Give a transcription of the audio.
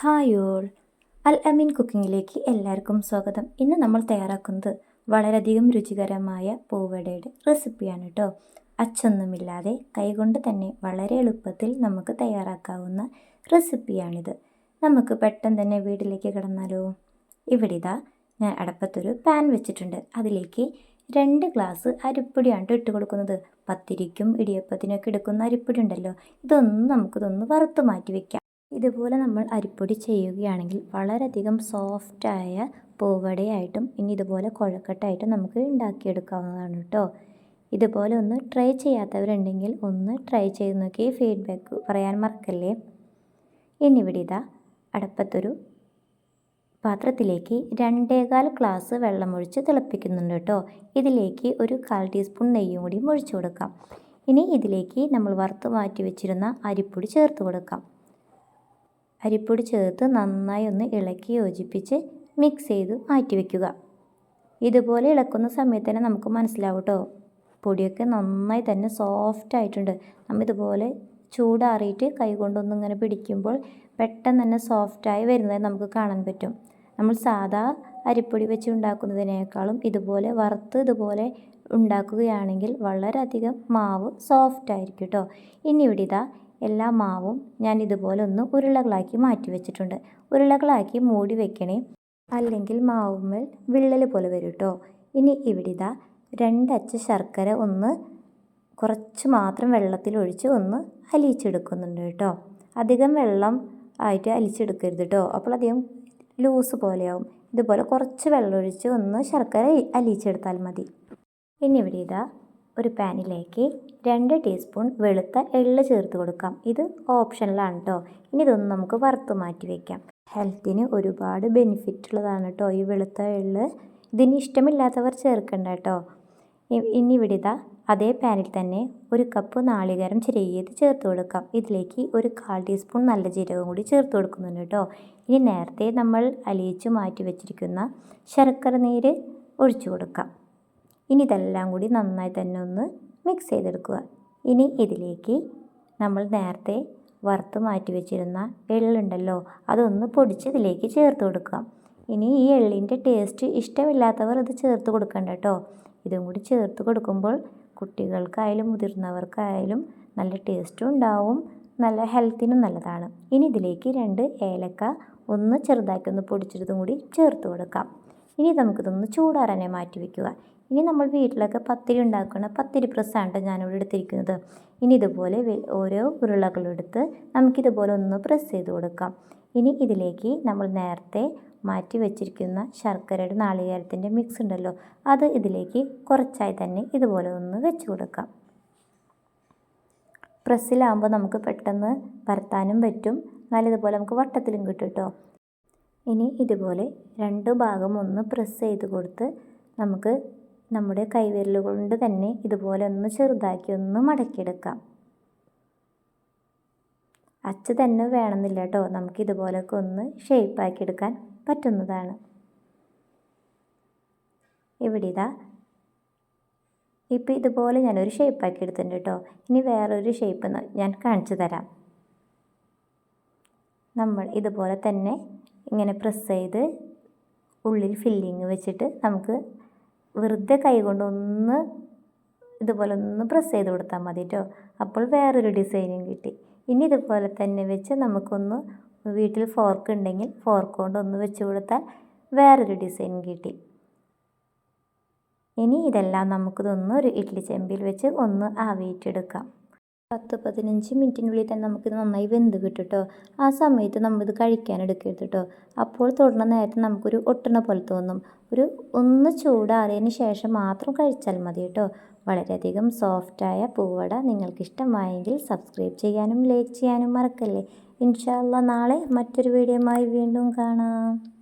Hi all. അൽ അമീൻ കുക്കിങ്ങിലേക്ക് എല്ലാവർക്കും സ്വാഗതം. ഇന്ന് നമ്മൾ തയ്യാറാക്കുന്നത് വളരെയധികം രുചികരമായ പൂവടയുടെ റെസിപ്പിയാണ് കേട്ടോ അച്ചൊന്നുമില്ലാതെ കൈകൊണ്ട് തന്നെ വളരെ എളുപ്പത്തിൽ നമുക്ക് തയ്യാറാക്കാവുന്ന റെസിപ്പിയാണിത്. നമുക്ക് പെട്ടെന്ന് തന്നെ വീട്ടിലേക്ക് കിടന്നാലോ? ഇവിടെ ഇതാ ഞാൻ അടപ്പത്തൊരു പാൻ വെച്ചിട്ടുണ്ട്. അതിലേക്ക് രണ്ട് ഗ്ലാസ് അരിപ്പൊടിയാണ് ഇട്ട് കൊടുക്കുന്നത്. പത്തിരിക്കും ഇടിയപ്പത്തിനൊക്കെ എടുക്കുന്ന അരിപ്പൊടി ഉണ്ടല്ലോ. ഇതൊന്നും നമുക്കിതൊന്ന് വറുത്ത് മാറ്റി വെക്കാം. ഇതുപോലെ നമ്മൾ അരിപ്പൊടി ചെയ്യുകയാണെങ്കിൽ വളരെയധികം സോഫ്റ്റായ പൂവടയായിട്ടും ഇനി ഇതുപോലെ കുഴക്കട്ടായിട്ടും നമുക്ക് ഉണ്ടാക്കിയെടുക്കാവുന്നതാണ് കേട്ടോ. ഇതുപോലെ ഒന്ന് ട്രൈ ചെയ്യാത്തവരുണ്ടെങ്കിൽ ഒന്ന് ട്രൈ ചെയ്ത് നോക്കി ഫീഡ്ബാക്ക് പറയാൻ മറക്കല്ലേ. ഇനി ഇവിടെ ഇതാ അടപ്പത്തൊരു പാത്രത്തിലേക്ക് രണ്ടേകാൽ ഗ്ലാസ് വെള്ളമൊഴിച്ച് തിളപ്പിക്കുന്നുണ്ട് കേട്ടോ. ഇതിലേക്ക് ഒരു കാൽ ടീസ്പൂൺ നെയ്യും കൂടി ഒഴിച്ചു കൊടുക്കാം. ഇനി ഇതിലേക്ക് നമ്മൾ വറുത്ത് മാറ്റി വെച്ചിരുന്ന അരിപ്പൊടി ചേർത്ത് കൊടുക്കാം. അരിപ്പൊടി ചേർത്ത് നന്നായി ഒന്ന് ഇളക്കി യോജിപ്പിച്ച് മിക്സ് ചെയ്ത് മാറ്റി വയ്ക്കുക ഇതുപോലെ ഇളക്കുന്ന സമയത്ത് തന്നെ നമുക്ക് മനസ്സിലാവും കേട്ടോ പൊടിയൊക്കെ നന്നായി തന്നെ സോഫ്റ്റ് ആയിട്ടുണ്ട്. നമ്മൾ ഇതുപോലെ ചൂടാറിയിട്ട് കൈ കൊണ്ടൊന്നിങ്ങനെ പിടിക്കുമ്പോൾ പെട്ടെന്ന് തന്നെ സോഫ്റ്റായി വരുന്നത് നമുക്ക് കാണാൻ പറ്റും. നമ്മൾ സാധാ അരിപ്പൊടി വെച്ച് ഉണ്ടാക്കുന്നതിനേക്കാളും ഇതുപോലെ വറുത്ത് ഇതുപോലെ ഉണ്ടാക്കുകയാണെങ്കിൽ വളരെയധികം മാവ് സോഫ്റ്റ് ആയിരിക്കും കേട്ടോ ഇനി ഇവിടെ ഇതാ എല്ലാ മാവും ഞാൻ ഇതുപോലെ ഒന്ന് ഉരുളകളാക്കി മാറ്റി വെച്ചിട്ടുണ്ട്. ഉരുളകളാക്കി മൂടി വെക്കണേ. അല്ലെങ്കിൽ മാവുമ്മൽ വിള്ളൽ പോലെ വരും കേട്ടോ ഇനി ഇവിടെ ഇതാ രണ്ടച്ച ശർക്കര ഒന്ന് കുറച്ച് മാത്രം വെള്ളത്തിൽ ഒഴിച്ച് ഒന്ന് അലിയിച്ചെടുക്കുന്നുണ്ട് കേട്ടോ അധികം വെള്ളം ആയിട്ട് അലിച്ചെടുക്കരുത് കേട്ടോ അപ്പോൾ അധികം ലൂസ് പോലെയാവും. ഇതുപോലെ കുറച്ച് വെള്ളം ഒഴിച്ച് ഒന്ന് ശർക്കര അലിയിച്ചെടുത്താൽ മതി. ഇനി ഇവിടെ ഇതാ ഒരു പാനിലേക്ക് രണ്ട് ടീസ്പൂൺ വെളുത്ത എള്ള് ചേർത്ത് കൊടുക്കാം. ഇത് ഓപ്ഷനിലാണ് കേട്ടോ ഇനി ഇതൊന്ന് നമുക്ക് വറുത്ത് മാറ്റി വയ്ക്കാം ഹെൽത്തിന് ഒരുപാട് ബെനിഫിറ്റ് ഉള്ളതാണ് കേട്ടോ ഈ വെളുത്ത എള്ള്. ഇതിന് ഇഷ്ടമില്ലാത്തവർ ചേർക്കണ്ട കേട്ടോ ഇനി ഇവിടെ ഇതാ അതേ പാനിൽ തന്നെ ഒരു കപ്പ് നാളികേരം ചെറിയത് ചേർത്ത് കൊടുക്കാം. ഇതിലേക്ക് ഒരു കാൽ ടീസ്പൂൺ നല്ല ജീരകം കൂടി ചേർത്ത് കൊടുക്കുന്നുണ്ട് കേട്ടോ ഇനി നേരത്തെ നമ്മൾ അലിയിച്ച് മാറ്റി വെച്ചിരിക്കുന്ന ശർക്കര നീര് ഒഴിച്ചു കൊടുക്കാം. ഇനി ഇതെല്ലാം കൂടി നന്നായി തന്നെ ഒന്ന് മിക്സ് ചെയ്തെടുക്കുക. ഇനി ഇതിലേക്ക് നമ്മൾ നേരത്തെ വറുത്ത് മാറ്റി വെച്ചിരുന്ന എള്ളുണ്ടല്ലോ അതൊന്ന് പൊടിച്ച് ഇതിലേക്ക് ചേർത്ത് കൊടുക്കുക. ഇനി ഈ എള്ളിന്റെ ടേസ്റ്റ് ഇഷ്ടമില്ലാത്തവർ ഇത് ചേർത്ത് കൊടുക്കണ്ട കേട്ടോ. ഇതും കൂടി ചേർത്ത് കൊടുക്കുമ്പോൾ കുട്ടികൾക്കായാലും മുതിർന്നവർക്കായാലും നല്ല ടേസ്റ്റും ഉണ്ടാവും നല്ല ഹെൽത്തിനും നല്ലതാണ്. ഇനി ഇതിലേക്ക് രണ്ട് ഏലക്ക ഒന്ന് ചെറുതാക്കി ഒന്ന് കൂടി ചേർത്ത് കൊടുക്കാം. ഇനി നമുക്കിതൊന്ന് ചൂടാറാനെ മാറ്റി വയ്ക്കുക ഇനി നമ്മൾ വീട്ടിലൊക്കെ പത്തിരി ഉണ്ടാക്കുന്ന പത്തിരി പ്രസ്സാണ് ഞാനിവിടെ എടുത്തിരിക്കുന്നത്. ഇനി ഇതുപോലെ ഓരോ ഉരുളകളെടുത്ത് നമുക്കിതുപോലെ ഒന്ന് പ്രസ് ചെയ്ത് കൊടുക്കാം. ഇനി ഇതിലേക്ക് നമ്മൾ നേരത്തെ മാറ്റി വെച്ചിരിക്കുന്ന ശർക്കരയുടെ നാളികേരത്തിന്റെ മിക്സ് ഉണ്ടല്ലോ അത് ഇതിലേക്ക് കുറച്ചായി തന്നെ ഇതുപോലെ ഒന്ന് വെച്ച് കൊടുക്കാം. പ്രസ്സിലാകുമ്പോൾ നമുക്ക് പെട്ടെന്ന് പരത്താനും പറ്റും. നല്ലതുപോലെ നമുക്ക് വട്ടത്തിലും കിട്ടും കേട്ടോ ഇനി ഇതുപോലെ രണ്ട് ഭാഗം ഒന്ന് പ്രസ് ചെയ്ത് കൊടുത്ത് നമുക്ക് നമ്മുടെ കൈവിരൽ കൊണ്ട് തന്നെ ഇതുപോലെ ഒന്ന് ചെറുതാക്കി ഒന്ന് മടക്കിയെടുക്കാം. അച്ച് തന്നെ വേണമെന്നില്ല കേട്ടോ. നമുക്ക് ഇതുപോലൊക്കെ ഒന്ന് ഷേപ്പാക്കി എടുക്കാൻ പറ്റുന്നതാണ്. ഇവിടെ ഇതാ. ഇപ്പോൾ ഇതുപോലെ ഞാനൊരു ഷേപ്പാക്കി എടുത്തിട്ടുണ്ട് കേട്ടോ. ഇനി വേറൊരു ഷേപ്പ് ഞാൻ കാണിച്ചു തരാം. നമ്മൾ ഇതുപോലെ തന്നെ ഇങ്ങനെ പ്രസ് ചെയ്ത് ഉള്ളിൽ ഫില്ലിങ് വെച്ചിട്ട് നമുക്ക് വെറുതെ കൈ കൊണ്ടൊന്ന് ഇതുപോലെ ഒന്ന് പ്രസ് ചെയ്ത് കൊടുത്താൽ മതി കേട്ടോ അപ്പോൾ വേറൊരു ഡിസൈനും കിട്ടി. ഇനി ഇതുപോലെ തന്നെ വെച്ച് നമുക്കൊന്ന് വീട്ടിൽ ഫോർക്ക് ഉണ്ടെങ്കിൽ ഫോർക്ക് കൊണ്ട് ഒന്ന് വെച്ച് കൊടുത്താൽ വേറൊരു ഡിസൈൻ കിട്ടി. ഇനി ഇതെല്ലാം നമുക്കിതൊന്ന് ഒരു ഇഡ്ഡലി ചെമ്പിൽ വെച്ച് ഒന്ന് ആവിയിട്ടെടുക്കാം. പത്ത് പതിനഞ്ച് മിനിറ്റിനുള്ളിൽ തന്നെ നമുക്കിത് നന്നായി വെന്ത് കിട്ടും കേട്ടോ ആ സമയത്ത് നമ്മളിത് കഴിക്കാൻ എടുക്കരുത് കേട്ടോ. അപ്പോൾ തൊടുന്ന നേരത്തെ നമുക്കൊരു ഒട്ടണ പോലെ തോന്നും. ഒരു ഒന്ന് ചൂടാറിയതിന് ശേഷം മാത്രം കഴിച്ചാൽ മതി കേട്ടോ വളരെയധികം സോഫ്റ്റായ പൂവട നിങ്ങൾക്കിഷ്ടമായെങ്കിൽ സബ്സ്ക്രൈബ് ചെയ്യാനും ലൈക്ക് ചെയ്യാനും മറക്കല്ലേ. ഇൻഷാല്ല നാളെ മറ്റൊരു വീഡിയോയുമായി വീണ്ടും കാണാം.